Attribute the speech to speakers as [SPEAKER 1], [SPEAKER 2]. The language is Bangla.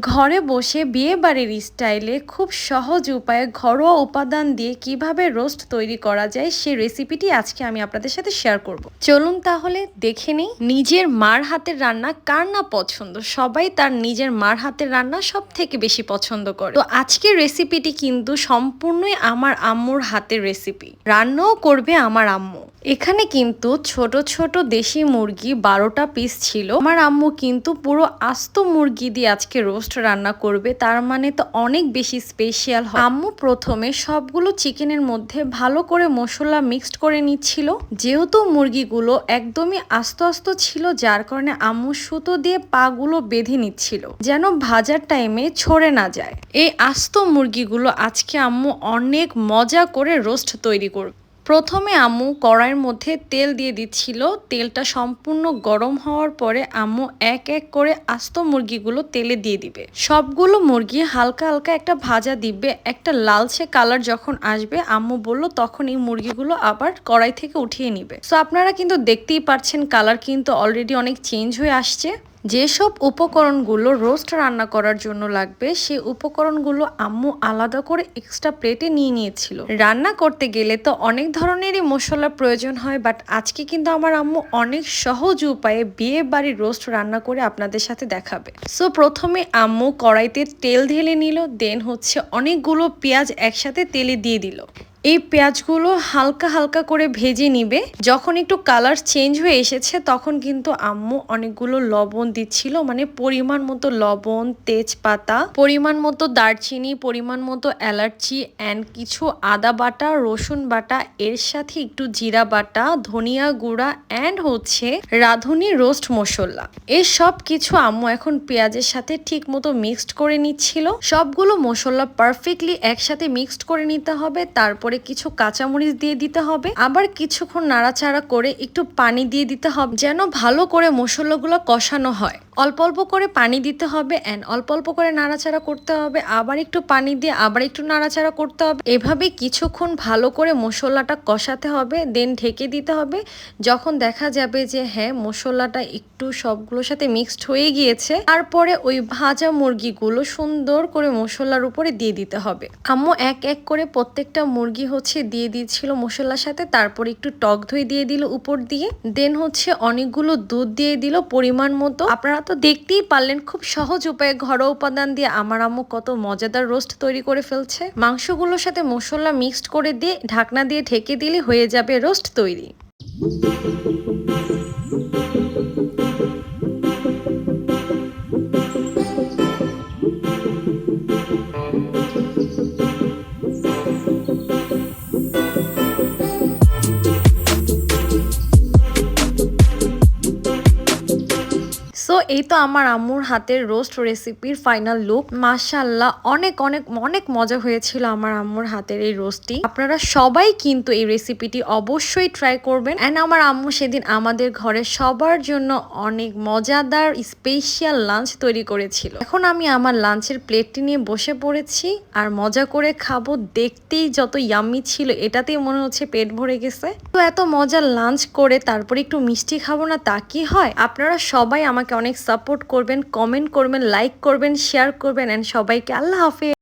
[SPEAKER 1] ঘরে বসে বিয়ে বাড়ির স্টাইলে খুব সহজ উপায়ে ঘরোয়া উপাদান দিয়ে কীভাবে রোস্ট তৈরি করা যায় সেই রেসিপিটি আজকে আমি আপনাদের সাথে শেয়ার করব। চলুন তাহলে দেখে নিই নিজের মার হাতের রান্না কার না পছন্দ? সবাই তার নিজের মার হাতের রান্না সব থেকে বেশি পছন্দ করে। তো আজকের রেসিপিটি কিন্তু সম্পূর্ণই আমার আম্মুর হাতের রেসিপি। রান্নাও করবে আমার আম্মু। এখানে কিন্তু ছোট ছোট দেশি মুরগি বারোটা পিস ছিল। আমার আম্মু কিন্তু পুরো আস্ত মুরগি দিয়ে আজকে রোস্ট রান্না করবে, তার মানে তো অনেক বেশি স্পেশাল হয়। আম্মু প্রথমে সবগুলো চিকেনের মধ্যে ভালো করে মশলা মিক্সড করে নিচ্ছিল। যেহেতু মুরগিগুলো একদমই আস্ত আস্ত ছিল, যার কারণে আম্মু সুতো দিয়ে পাগুলো বেঁধে নিচ্ছিল, যেন ভাজার টাইমে ছড়ে না যায়। এই আস্ত মুরগিগুলো আজকে আম্মু অনেক মজা করে রোস্ট তৈরি করবে। প্রথমে আম্মু কড়াইয়ের মধ্যে তেল দিয়ে দিচ্ছিল। তেলটা সম্পূর্ণ গরম হওয়ার পরে আম্মু এক এক করে আস্ত মুরগিগুলো তেলে দিয়ে দিবে। সবগুলো মুরগি হালকা হালকা একটা ভাজা দিবে, একটা লালচে কালার যখন আসবে, আম্মু বলল তখন এই মুরগিগুলো আবার কড়াই থেকে উঠিয়ে নিবে। সো আপনারা কিন্তু দেখতেই পাচ্ছেন কালার কিন্তু অলরেডি অনেক চেঞ্জ হয়ে আসছে। যেসব উপকরণগুলো রোস্ট রান্না করার জন্য লাগবে সেই উপকরণগুলো আম্মু আলাদা করে এক্সট্রা প্লেটে নিয়ে নিয়েছিল। রান্না করতে গেলে তো অনেক ধরনেরই মশলা প্রয়োজন হয় বাট আজকে কিন্তু আমার আম্মু অনেক সহজ উপায়ে বিয়ে বাড়ির রোস্ট রান্না করে আপনাদের সাথে দেখাবে। সো প্রথমে আম্মু কড়াইতে তেল ঢেলে নিল দেন হচ্ছে অনেকগুলো পেঁয়াজ একসাথে তেলে দিয়ে দিল। এই পেঁয়াজগুলো হালকা হালকা করে ভেজে নিবে। যখন একটু কালার চেঞ্জ হয়ে এসেছে, তখন কিন্তু আম্মু অনেকগুলো লবণ দিচ্ছিল। মানে পরিমাণ মতো লবণ, তেজপাতা, পরিমাণ মতো দারচিনি, পরিমাণ মতো এলাচি অ্যান্ড কিছু আদা বাটা, রসুন বাটা, এর সাথে একটু জিরা বাটা, ধনিয়া গুঁড়া অ্যান্ড হচ্ছে রাঁধুনি রোস্ট মশলা। এই সব কিছু আম্মু এখন পেঁয়াজের সাথে ঠিক মতো মিক্সড করে নিচ্ছিল। সবগুলো মশলা পারফেক্টলি একসাথে মিক্সড করে নিতে হবে। তারপরে কিছু কাঁচামরিচ দিয়ে দিতে হবে। আবার কিছুক্ষণ নাড়াচাড়া করে একটু পানি দিয়ে দিতে হবে, যেন ভালো করে মশলাগুলো কষানো হয়। অল্প অল্প করে পানি দিতে হবে অ্যান্ড অল্প অল্প করে নাড়াচাড়া করতে হবে, আবার একটু পানি দিয়ে আবার একটু নাড়াচাড়া করতে হবে। এভাবে কিছুক্ষণ ভালো করে মশলাটা কষাতে হবে দেন ঢেকে দিতে হবে। যখন দেখা যাবে যে হ্যাঁ মশলাটা একটু সবগুলোর সাথে মিক্সড হয়ে গিয়েছে, তারপরে ওই ভাজা মুরগিগুলো সুন্দর করে মশলার উপরে দিয়ে দিতে হবে। আম্মু এক এক করে প্রত্যেকটা মুরগি হচ্ছে দিয়ে দিয়েছিল মশলার সাথে, তারপর একটু টক দই দিয়ে দিল উপর দিয়ে দেন হচ্ছে অনেকগুলো দুধ দিয়ে দিল পরিমাণ মতো। আপনারা তো দেখতেই পারলেন খুব সহজ উপায়ে ঘরোয়া উপাদান দিয়ে আমার আম্মু কত মজাদার রোস্ট তৈরি করে ফেলছে। মাংসগুলোর সাথে মশলা মিক্সড করে দিয়ে ঢাকনা দিয়ে ঢেকে দিলে হয়ে যাবে রোস্ট তৈরি। সো এই তো আমার আম্মুর হাতের রোস্ট রেসিপির ফাইনাল লুক মাশাল্লাহ অনেক অনেক অনেক মজা হয়েছিল আমার আম্মুর হাতের এই রোস্টটি আপনারা সবাই কিন্তু এই রেসিপিটি অবশ্যই ট্রাই করবেন। অ্যান্ড আমার আম্মু সেদিন আমাদের ঘরে সবার জন্য অনেক মজাদার স্পেশাল লাঞ্চ তৈরি করেছিল। এখন আমি আমার লাঞ্চের প্লেটটি নিয়ে বসে পড়েছি আর মজা করে খাব। দেখতেই যত ইয়াম্মি ছিল, এটাতেই মনে হচ্ছে পেট ভরে গেছে। তো এত মজার লাঞ্চ করে তারপরে একটু মিষ্টি খাব না তা কি হয়? আপনারা সবাই আমাকে অনেক সাপোর্ট করবেন কমেন্ট করবেন লাইক করবেন শেয়ার করবেন অ্যান্ড সবাইকে আল্লাহ হাফেজ।